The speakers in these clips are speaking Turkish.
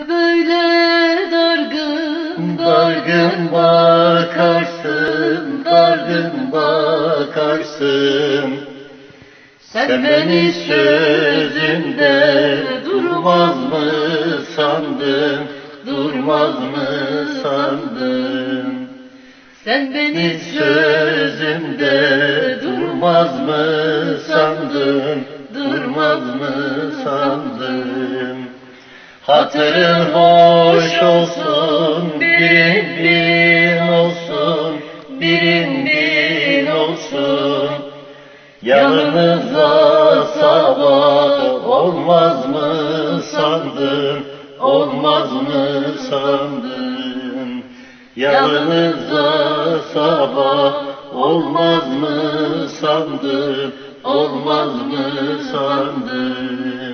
Böyle dargın Dargın bakarsın, dargın bakarsın. Sen beni sözünde durmaz mı sandın, durmaz mı sandın? Sen beni sözünde durmaz mı sandın, durmaz mı sandın? Hatırın hoş olsun, birin bin olsun, birin bin olsun. Yanımıza sabah olmaz mı sandın, olmaz mı sandın? Yanımıza sabah olmaz mı sandın, olmaz mı sandın?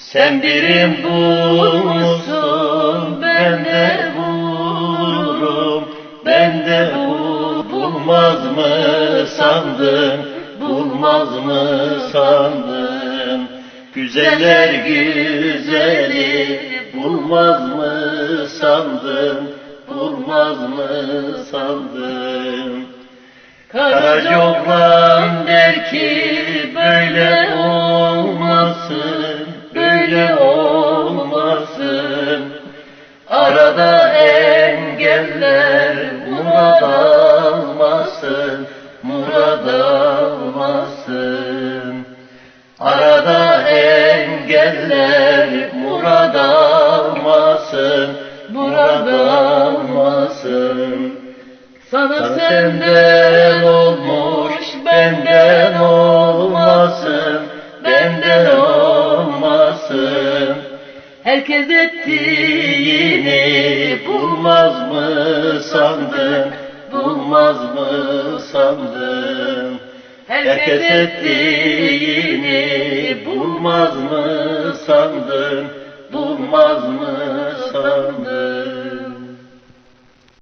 Sen birim bulmuşsun, ben de bulurum, ben de bul, bulmaz mı sandın, bulmaz mı sandın? Güzeller güzeli bulmaz mı sandın, bulmaz mı sandın? Karacoklan der ki böyle olmasın, engeller murad almasın, murad almasın. Arada engeller murad almasın, murad almasın. Sana senden olmuş, Herkes ettiğini bulmaz mı sandın, bulmaz mı sandın? Herkes ettiğini bulmaz mı sandın?